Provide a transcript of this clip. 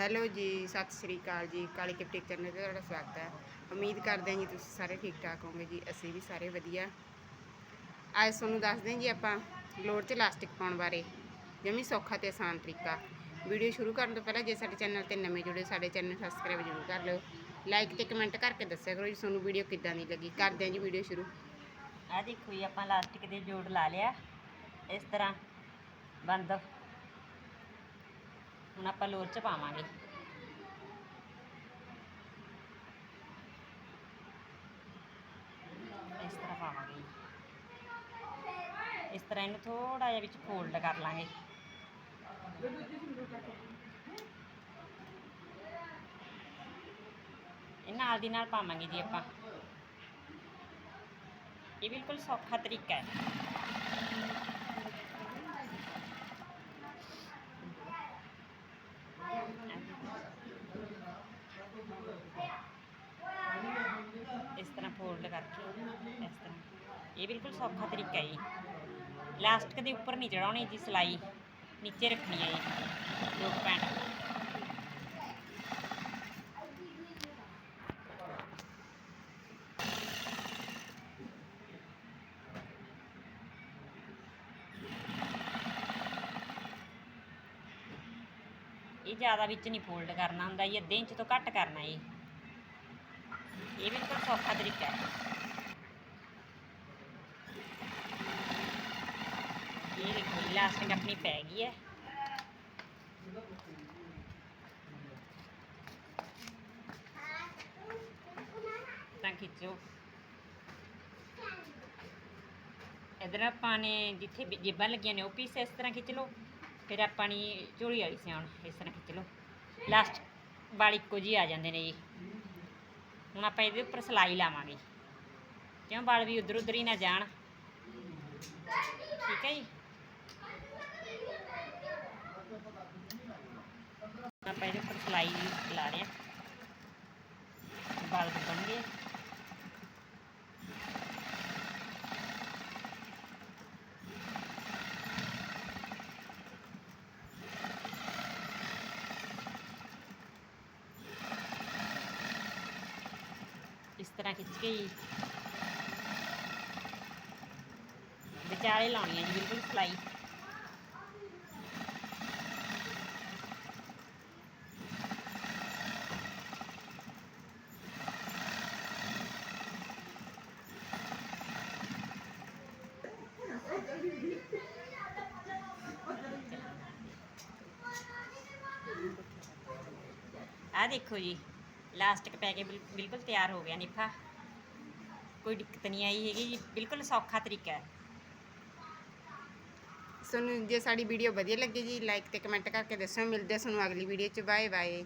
Hello ਜੀ, ਸਤਿ ਸ੍ਰੀ ਅਕਾਲ ਜੀ। ਕਾਲੀ ਕਿਪਟਿਕ channel ਤੇ ਤੁਹਾਡਾ ਸਵਾਗਤ ਹੈ। ਉਮੀਦ ਕਰਦੇ ਹਾਂ ਜੀ ਤੁਸੀਂ ਸਾਰੇ ਠੀਕ ਠਾਕ ਹੋਵੋਗੇ ਜੀ, ਅਸੀਂ ਵੀ ਸਾਰੇ ਵਧੀਆ। ਅੱਜ ਤੁਹਾਨੂੰ ਦੱਸਦੇ ਹਾਂ ਜੀ ਆਪਾਂ ਲੋੜ 'ਚ ਇਲਾਸਟਿਕ ਪਾਉਣ ਬਾਰੇ। ਜਮੀ ਸੌਖਾ ਤੇ ਆਸਾਨ ਤਰੀਕਾ। ਵੀਡੀਓ ਸ਼ੁਰੂ ਕਰਨ ਤੋਂ ਪਹਿਲਾਂ ਜੇ ਸਾਡੇ ਚੈਨਲ ਤੇ ਨਵੇਂ ਜੁੜੇ ਸਾਡੇ ਚੈਨਲ ਸਬਸਕ੍ਰਾਈਬ ਜ਼ਰੂਰ ਕਰ ਲਿਓ। ਲਾਈਕ ਤੇ ਕਮੈਂਟ ਕਰਕੇ ਦੱਸਿਆ ਕਰੋ ਜੀ, ਤੁਹਾਨੂੰ ਵੀਡੀਓ ਕਿੱਦਾਂ ਦੀ ਲੱਗੀ। ਕਰਦੇ ਹਾਂ ਜੀ ਵੀਡੀਓ ਸ਼ੁਰੂ। ਆ ਦੇਖੋ ਜੀ, ਆਪਾਂ ਲਾਸਟਿਕ ਦੇ ਜੋੜ ਲਾ ਲਿਆ। ਇਸ ਤਰ੍ਹਾਂ ਬੰਦ। ਹੁਣ ਆਪਾਂ ਲੋਰ ਚ ਪਾਵਾਂਗੇ। ਇਸ ਤਰ੍ਹਾਂ ਪਾਵਾਂਗੇ। ਇਸ ਤਰ੍ਹਾਂ ਇਹਨੂੰ ਥੋੜਾ ਜਿਹਾ ਵਿੱਚ ਫੋਲਡ ਕਰ ਲਾਂਗੇ। ਇਹ ਨਾਲ ਦੀ ਨਾਲ ਪਾਵਾਂਗੇ ਜੀ ਆਪਾਂ। ਇਹ ਬਿਲਕੁਲ ਸੌਖਾ ਤਰੀਕਾ ਹੈ ਇਸ ਤਰ੍ਹਾਂ ਫੋਲਡ ਕਰਕੇ ਇਸ ਤਰ੍ਹਾਂ। ਇਹ ਬਿਲਕੁਲ ਸੌਖਾ ਤਰੀਕਾ ਹੈ ਜੀ। ਲਾਸਟਿਕ ਦੇ ਉੱਪਰ ਨਹੀਂ ਚੜਾਉਣੀ ਜੀ, ਸਲਾਈ ਨੀਚੇ ਰੱਖਣੀ ਹੈ ਜੀ, ਲੋਕ ਪੈਂਟ। ਇਹ ਜ਼ਿਆਦਾ ਵਿੱਚ ਨਹੀਂ ਫੋਲਡ ਕਰਨਾ ਹੁੰਦਾ ਜੀ, ਅੱਧੇ ਇੰਚ ਤੋਂ ਘੱਟ ਕਰਨਾ ਜੀ। ਇਹ ਬਿਲਕੁਲ ਸੌਖਾ ਤਰੀਕਾ ਹੈ ਇਹ ਦੇਖੋ ਇਲਾਸਟਿਕ ਆਪਣੀ ਪੈ ਗਈ ਹੈ ਤਾਂ ਖਿੱਚੋ ਇਧਰ ਆਪਾਂ ਨੇ ਜਿੱਥੇ ਜੇਬਾਂ ਲੱਗੀਆਂ ਨੇ ਉਹ ਪੀਸ ਇਸ ਤਰ੍ਹਾਂ ਖਿੱਚ ਲਓ ਫਿਰ ਆਪਾਂ ਨੇ ਝੋਲੀ ਵਾਲੀ ਸਿਆਉਣ ਇਸ ਤਰ੍ਹਾਂ ਖਿੱਚ ਲਓ ਲਾਸਟ ਵਾਲੀ ਇੱਕੋ ਜਿਹੇ ਆ ਜਾਂਦੇ ਨੇ ਜੀ ਹੁਣ ਆਪਾਂ ਇਹਦੇ ਉੱਪਰ ਸਲਾਈ ਲਾਵਾਂਗੇ। ਕਿਉਂ ਵਾਲ ਵੀ ਉਧਰ ਉਧਰ ਹੀ ਨਾ ਜਾਣ। ਠੀਕ ਹੈ ਜੀ? ਆਪਾਂ ਇਹਦੇ ਉੱਪਰ ਸਲਾਈ ਲਾ ਰਹੇ ਹਾਂ ਵਾਲ ਗਏ। ਇਸ ਤਰ੍ਹਾਂ ਖਿੱਚ ਕੇ ਜੀ ਵਿਚਾਲੇ ਲਾਉਣੀ ਹੈ ਜੀ ਬਿਲਕੁਲ ਸਲਾਈ ਆ ਦੇਖੋ ਜੀ। ਲਾਸਟਿਕ ਪੈ ਕੇ ਬਿਲਕੁਲ ਤਿਆਰ ਹੋ ਗਿਆ ਨਿਫਾ ਕੋਈ ਦਿੱਕਤ ਨਹੀਂ ਆਈ ਹੈਗੀ ਜੀ, ਬਿਲਕੁਲ ਸੌਖਾ ਤਰੀਕਾ ਹੈ। ਤੁਹਾਨੂੰ ਜੇ ਸਾਡੀ ਵੀਡੀਓ ਵਧੀਆ ਲੱਗੀ ਜੀ ਲਾਈਕ ਤੇ ਕਮੈਂਟ ਕਰਕੇ ਦੱਸੋ, ਮਿਲਦੇ ਹਾਂ ਤੁਹਾਨੂੰ ਅਗਲੀ ਵੀਡੀਓ 'ਚ। Bye bye